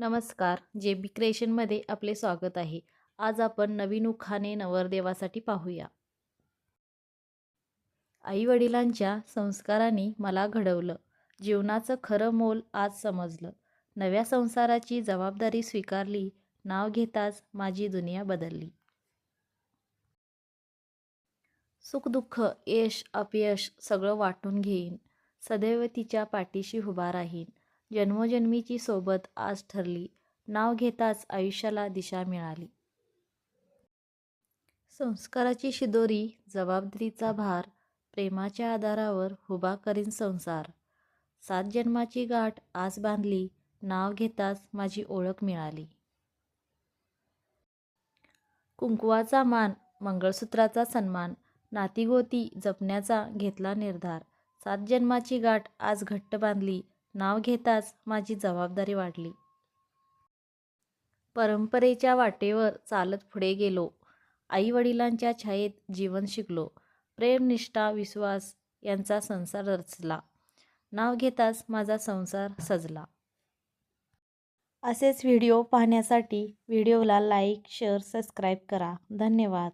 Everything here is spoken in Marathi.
नमस्कार जे बी क्रिएशनमध्ये आपले स्वागत आहे. आज आपण नवीन उखाणे नवरदेवासाठी पाहूया. आईवडिलांच्या संस्कारांनी मला घडवलं. जीवनाचं खरं मोल आज समजलं. नव्या संसाराची जबाबदारी स्वीकारली नाव घेताच माझी दुनिया बदलली. सुखदुःख यश अपयश सगळं वाटून घेईन. सदैव तिच्या पाठीशी उभा राहीन. जन्मोजन्मीची सोबत आज ठरली. नाव घेताच आयुष्याला दिशा मिळाली. संस्काराची शिदोरी जबाबदारीचा भार प्रेमाच्या आधारावर हुबा करीन संसार. सात जन्माची गाठ आज बांधली नाव घेताच माझी ओळख मिळाली. कुंकवाचा मान मंगळसूत्राचा सन्मान नातीगोती जपण्याचा घेतला निर्धार. सात जन्माची गाठ आज घट्ट बांधली नाव घेताच माझी जबाबदारी वाढली. परंपरेच्या वाटेवर चालत पुढे गेलो. आई वडिलांच्या छायेत जीवन शिकलो. प्रेम निष्ठा विश्वास यांचा संसार रचला. नाव घेताच माझा संसार सजला. असेच व्हिडिओ पाहण्यासाठी व्हिडिओला लाईक शेअर सबस्क्राईब करा. धन्यवाद.